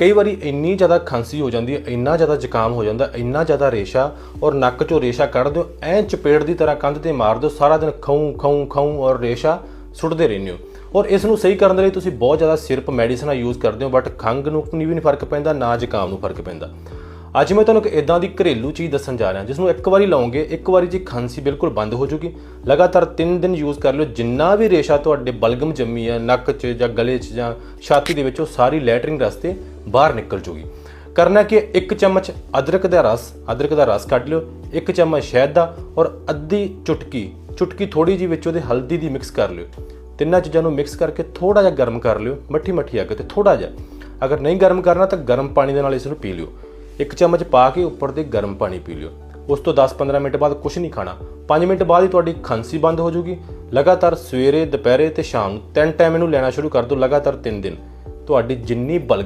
ਕਈ ਵਾਰੀ ਇੰਨੀ ਜ਼ਿਆਦਾ ਖਾਂਸੀ ਹੋ ਜਾਂਦੀ ਹੈ, ਇੰਨਾ ਜ਼ਿਆਦਾ ਜ਼ੁਕਾਮ ਹੋ ਜਾਂਦਾ, ਇੰਨਾ ਜ਼ਿਆਦਾ ਰੇਸ਼ਾ ਔਰ ਨੱਕ 'ਚੋਂ ਰੇਸ਼ਾ ਕੱਢ ਦਿਓ, ਐਂ ਚਪੇੜ ਦੀ ਤਰ੍ਹਾਂ ਕੰਧ ਤੇ ਮਾਰ ਦਿਓ, ਸਾਰਾ ਦਿਨ ਖਾਉ ਖਾਉ ਖਾਉ ਔਰ ਰੇਸ਼ਾ ਸੁੱਟਦੇ ਰਹਿੰਦੇ ਹੋ। ਔਰ ਇਸ ਨੂੰ ਸਹੀ ਕਰਨ ਦੇ ਲਈ ਤੁਸੀਂ ਬਹੁਤ ਜ਼ਿਆਦਾ ਸਿਰਪ ਮੈਡੀਸਨਾਂ ਯੂਜ਼ ਕਰਦੇ ਹੋ, ਬਟ ਖੰਗ ਨੂੰ ਵੀ ਨਹੀਂ ਫ਼ਰਕ ਪੈਂਦਾ, ਨਾ ਜ਼ੁਕਾਮ ਨੂੰ ਫ਼ਰਕ ਪੈਂਦਾ। ਅੱਜ ਮੈਂ ਤੁਹਾਨੂੰ ਇੱਕ ਇਦਾਂ ਦੀ ਘਰੇਲੂ ਚੀਜ਼ ਦੱਸਣ ਜਾ ਰਿਹਾ ਜਿਸ ਨੂੰ ਇੱਕ ਵਾਰੀ ਲਾਓਗੇ, ਇੱਕ ਵਾਰੀ ਜੀ ਖਾਂਸੀ ਬਿਲਕੁਲ ਬੰਦ ਹੋ ਜੂਗੀ। ਲਗਾਤਾਰ 3 ਦਿਨ ਯੂਜ਼ ਕਰ ਲਿਓ, ਜਿੰਨਾ ਵੀ ਰੇਸ਼ਾ ਤੁਹਾਡੇ ਬਲਗਮ ਜੰਮੀ ਹੈ, ਨੱਕ 'ਚ ਜਾਂ ਗਲੇ 'ਚ ਜਾਂ ਛਾਤੀ ਦੇ ਵਿੱਚ, ਉਹ ਸਾਰੀ ਲੈਟਰਿੰਗ ਰਸਤੇ ਬਾਹਰ ਨਿਕਲ ਜੂਗੀ। ਕਰਨਾ ਕਿ ਇੱਕ ਚਮਚ ਅਦਰਕ ਦਾ ਰਸ, ਅਦਰਕ ਦਾ ਰਸ ਕੱਢ ਲਿਓ, ਇੱਕ ਚਮਚ ਸ਼ਹਿਦ ਦਾ ਔਰ ਅੱਧੀ ਚੁਟਕੀ ਚੁਟਕੀ ਥੋੜੀ ਜਿਹੀ ਵਿੱਚ ਉਹਦੇ ਹਲਦੀ ਦੀ ਮਿਕਸ ਕਰ ਲਿਓ। ਤਿੰਨਾਂ ਚੀਜ਼ਾਂ ਨੂੰ ਮਿਕਸ ਕਰਕੇ ਥੋੜਾ ਜਿਹਾ ਗਰਮ ਕਰ ਲਿਓ, ਮੱਠੀ ਮੱਠੀ ਅੱਗ ਤੇ ਥੋੜਾ ਜਿਹਾ। ਅਗਰ ਨਹੀਂ ਗਰਮ ਕਰਨਾ ਤਾਂ ਗਰਮ ਪਾਣੀ ਦੇ ਨਾਲ ਇਸ ਨੂੰ ਪੀ ਲਿਓ। ਇੱਕ ਚਮਚ ਪਾ ਕੇ ਉੱਪਰ ਦੇ ਗਰਮ ਪਾਣੀ ਪੀ ਲਿਓ। ਉਸ ਤੋਂ 10-15 ਮਿੰਟ ਬਾਅਦ ਕੁਝ ਨਹੀਂ ਖਾਣਾ। 5 ਮਿੰਟ ਬਾਅਦ ਹੀ ਤੁਹਾਡੀ ਖਾਂਸੀ ਬੰਦ ਹੋ ਜੂਗੀ। ਲਗਾਤਾਰ ਸਵੇਰੇ, ਦੁਪਹਿਰੇ ਤੇ ਸ਼ਾਮ ਨੂੰ ਤਿੰਨ ਟਾਈਮ ਇਹਨੂੰ ਲੈਣਾ ਸ਼ੁਰੂ ਕਰ ਦਿਓ, ਲਗਾਤਾਰ 3 ਦਿਨ। ਤੁਹਾਡੀ ਜਿੰਨੀ ਬਲਗ